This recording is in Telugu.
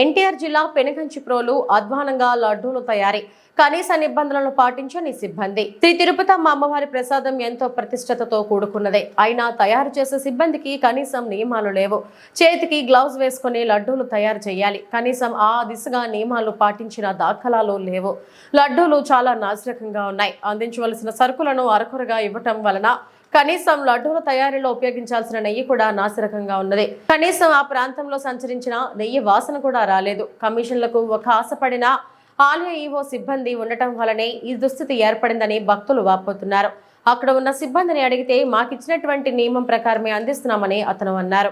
ఎన్టీఆర్ జిల్లా పెనుగంచిప్రోలు అధ్వానంగా లడ్డూలు తయారీ కనీస నిబంధనలను పాటించని సిబ్బంది. శ్రీ తిరుపతమ్మ అమ్మవారి ప్రసాదం ఎంతో ప్రతిష్టతతో కూడుకున్నదే. అయినా తయారు చేసే సిబ్బందికి కనీసం నియమాలు లేవు. చేతికి గ్లౌజ్ వేసుకుని లడ్డూలు తయారు చేయాలి. కనీసం ఆ దిశగా నియమాలు పాటించిన దాఖలాలు లేవు. లడ్డూలు చాలా నాసిరకంగా ఉన్నాయి. అందించవలసిన సరుకులను అరకొరగా ఇవ్వటం వలన కనీసం లడ్డూల తయారీలో ఉపయోగించాల్సిన నెయ్యి కూడా నాసిరకంగా ఉన్నది. కనీసం ఆ ప్రాంతంలో సంచరించిన నెయ్యి వాసన కూడా రాలేదు. కమిషన్లకు ఒక ఆశపడిన ఆలయ ఈవో సిబ్బంది ఉండటం వల్లనే ఈ దుస్థితి ఏర్పడిందని భక్తులు వాపోతున్నారు. అక్కడ ఉన్న సిబ్బందిని అడిగితే మాకిచ్చినటువంటి నియమం ప్రకారమే అందిస్తున్నామని అతను అన్నారు.